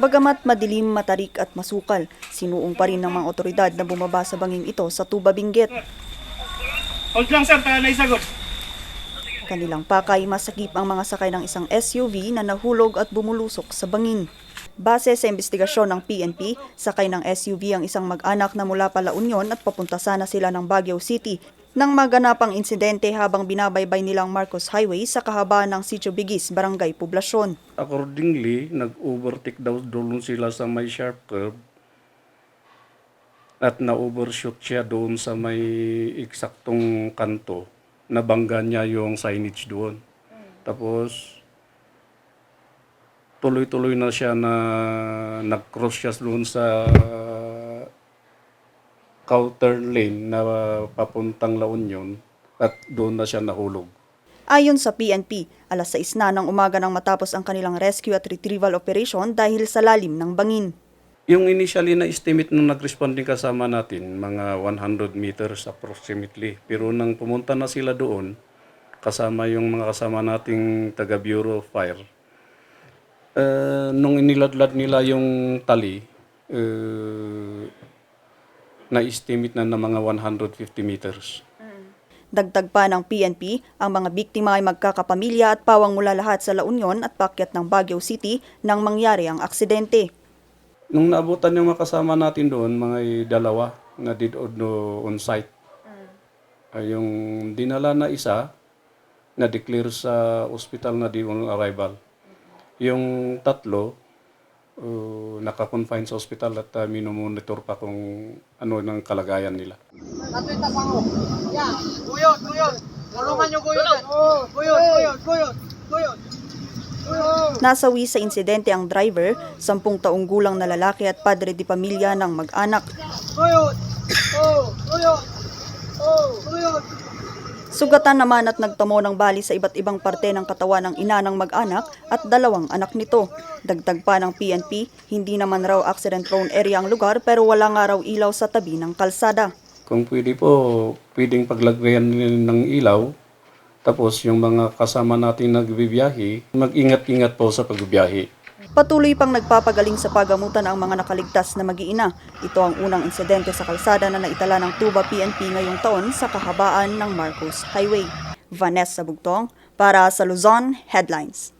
Bagamat madilim, matarik at masukal, sinuong pa rin ng mga otoridad na bumaba sa banging ito sa Tuba Benguet. Hold lang sir, tayo na isagot. Kanilang pakay masakip ang mga sakay ng isang SUV na nahulog at bumulusok sa bangin. Base sa investigasyon ng PNP, sakay ng SUV ang isang mag-anak na mula pala Union at papunta sana sila ng Baguio City nang maganap ang insidente habang binabaybay nilang Marcos Highway sa kahabaan ng Sitio Bigis, Barangay Poblasyon. Accordingly, nag-overtake daw doon sila sa may sharp curve at na-overshoot siya doon sa may eksaktong kanto. Nabangga niya yung signage doon. Tapos, tuloy-tuloy na siya na nag-cross siya doon sa counter lane na papuntang La Union at doon na siya nahulog. Ayon sa PNP, alas 6 na ng umaga nang matapos ang kanilang rescue at retrieval operation dahil sa lalim ng bangin. Yung initially na estimate nung nag-responding kasama natin, mga 100 meters approximately. Pero nang pumunta na sila doon, kasama yung mga kasama nating taga Bureau of Fire, eh, nung iniladlad nila yung tali, eh, na-estimate na ng mga 150 meters. Dagdag pa ng PNP, ang mga biktima ay magkakapamilya at pawang mula lahat sa La Union at pakyat ng Baguio City nang mangyari ang aksidente. Nung naabutan yung mga kasama natin doon, mga dalawa na did on, on site. Ay, yung dinala na isa, na-declare sa hospital na di on arrival. Yung tatlo, uh, naka-confine sa hospital at uh, minomonitor pa kung ano ng kalagayan nila. Satu tak sanggup. Ya, guyot, guyot. Tulungan nyo guyot. Oh, guyot, guyot, guyot, guyot. Nasawi sa insidente ang driver, sampung taong gulang na lalaki at padre di pamilya ng mag-anak. Guyot. Oh, guyot. Oh. Sugatan naman at nagtamo ng bali sa iba't ibang parte ng katawan ng ina ng mag-anak at dalawang anak nito. Dagdag pa ng PNP, hindi naman raw accident-prone area ang lugar pero wala nga raw ilaw sa tabi ng kalsada. Kung pwede po, pwedeng paglagyan ng ilaw. Tapos yung mga kasama natin nagbibiyahe, mag-ingat-ingat po sa pagbibiyahe. Patuloy pang nagpapagaling sa pagamutan ang mga nakaligtas na mag-iina. Ito ang unang insidente sa kalsada na naitala ng Tuba PNP ngayong taon sa kahabaan ng Marcos Highway. Vanessa Bugtong para sa Luzon Headlines.